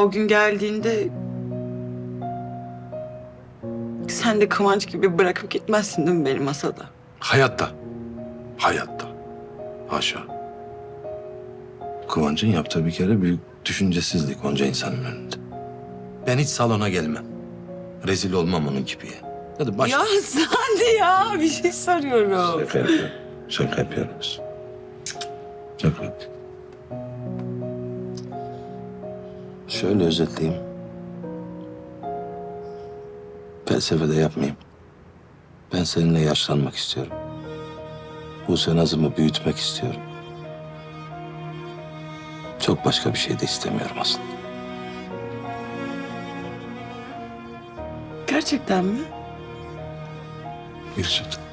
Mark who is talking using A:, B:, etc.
A: O gün geldiğinde sen de Kıvanç gibi bırakıp gitmezsin değil mi beni masada?
B: Hayatta. Hayatta. Haşa. Kıvanç'ın yaptığı bir kere büyük düşüncesizlik onca insanın önünde. Ben hiç salona gelmem. Rezil olmam onun gibiye. Hadi baş...
A: Ya hadi ya bir şey soruyorum.
B: Şaka yapıyorum. Şaka yapıyoruz. Şaka yap- Şöyle özetleyeyim. Felsefede yapmayayım. Ben seninle yaşlanmak istiyorum. Buse Nazım'ı büyütmek istiyorum. Çok başka bir şey de istemiyorum aslında.
A: Gerçekten mi?
B: Gerçekten.